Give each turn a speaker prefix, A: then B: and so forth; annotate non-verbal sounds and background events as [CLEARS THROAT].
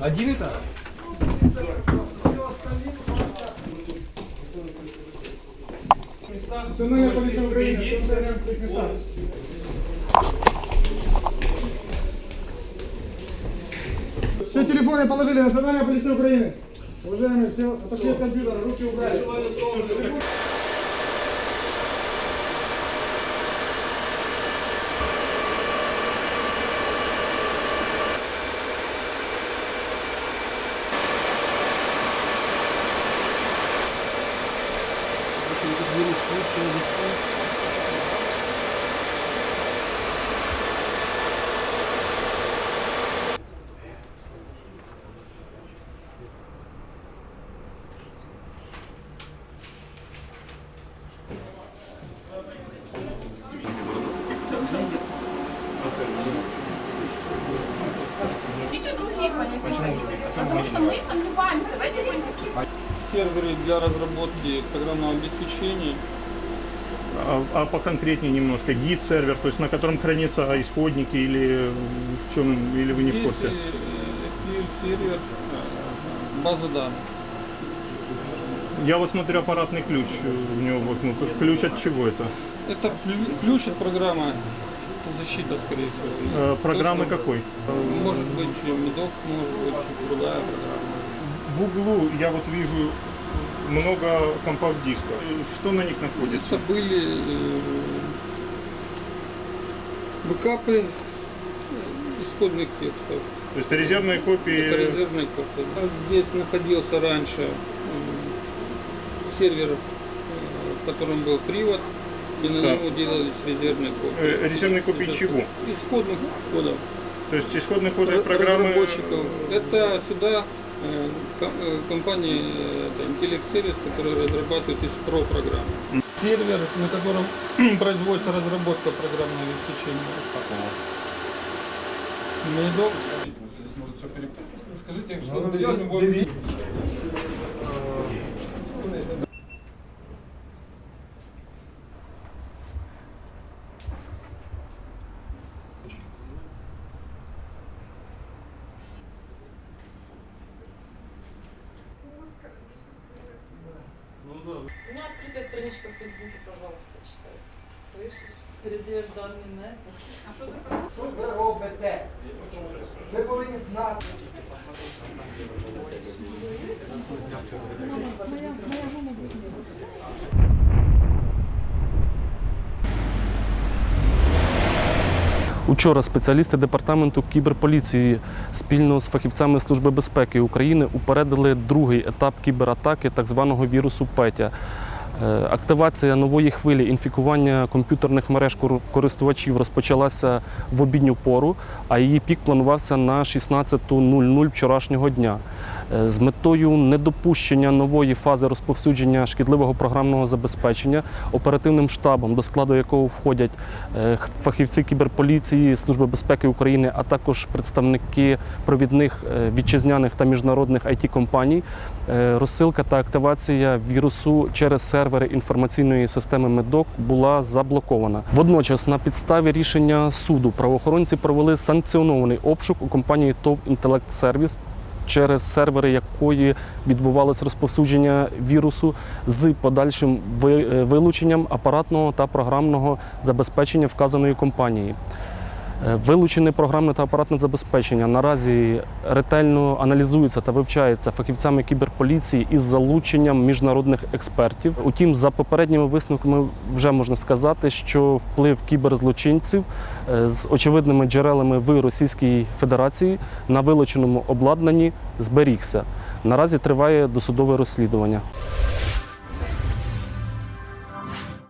A: Один этаж?
B: Все телефоны положили, Национальная полиция Украины. Уважаемые, все отошли от компьютера, руки убрали.
C: швидше життя. Ничего других вы не приходите, потому что мы сомневаемся в этой политике
D: серверы для разработки программного обеспечения.
E: А, а поконкретнее немножко, гид-сервер, то есть на котором хранятся исходники или в чем, или вы не в
D: Здесь
E: курсе?
D: э, SQL сервер, э, база данных.
E: Я вот смотрю аппаратный ключ, у него вот, ну, ключ от чего это?
D: Это ключ от программы защита, скорее всего.
E: Э, программы
D: Тоже
E: какой?
D: Может быть медок, может быть другая программа.
E: В углу я вот вижу много компакт-дисков. Что на них находится?
D: Это были э, бэкапы э, исходных текстов.
E: То есть резервные копии.
D: Это резервный копия. Здесь находился раньше м, сервер, э, в котором был привод, и на
E: Так.
D: него делались резервные копии.
E: Э, резервные копии чего?
D: Исходных кодов
E: То есть исходные коды
D: р-
E: программы.
D: разработчиков. Это сюда э, ком- э, компания э, это Intellex Series, которая разрабатывает из про программы. Сервер, на котором [CLEARS THROAT] производится разработка программного обеспечения. Медок.
A: Здесь может все перепутать. Скажите, что надо делать,
F: открытая страничка в Фейсбуке, пожалуйста, читайте. Слышишь? Передаєш дані на это.
C: А что за
A: Що ви робите? Ви повинні знати.
G: Учора спеціалісти департаменту кіберполіції спільно з фахівцями Служби безпеки України упередили другий етап кібератаки так званого вірусу Петя. Е, Активація нової хвилі інфікування комп'ютерних мереж користувачів розпочалася в обідню пору, а її пік планувався на 16.00 вчорашнього дня. Е, З метою недопущення нової фази розповсюдження шкідливого програмного забезпечення оперативним штабом, до складу якого входять е, фахівці кіберполіції, Служби безпеки України, а також представники провідних е, вітчизняних та міжнародних it компаній розсилка та активація вірусу через сервери інформаційної системи Медок була заблокована. Водночас, на підставі рішення суду, правоохоронці провели санкціонований обшук у компанії ТОВ Інтелект Сервіс. Через сервери якої відбувалось розповсюдження вірусу з подальшим е, вилученням апаратного та програмного забезпечення вказаної компанії. Е, Вилучене програмне та апаратне забезпечення наразі ретельно аналізується та вивчається фахівцями кіберполіції із залученням міжнародних експертів. Утім, за попередніми висновками вже можна сказати, що вплив кіберзлочинців е, з очевидними джерелами в Російській Федерації на вилученому обладнанні зберігся. Наразі триває досудове розслідування.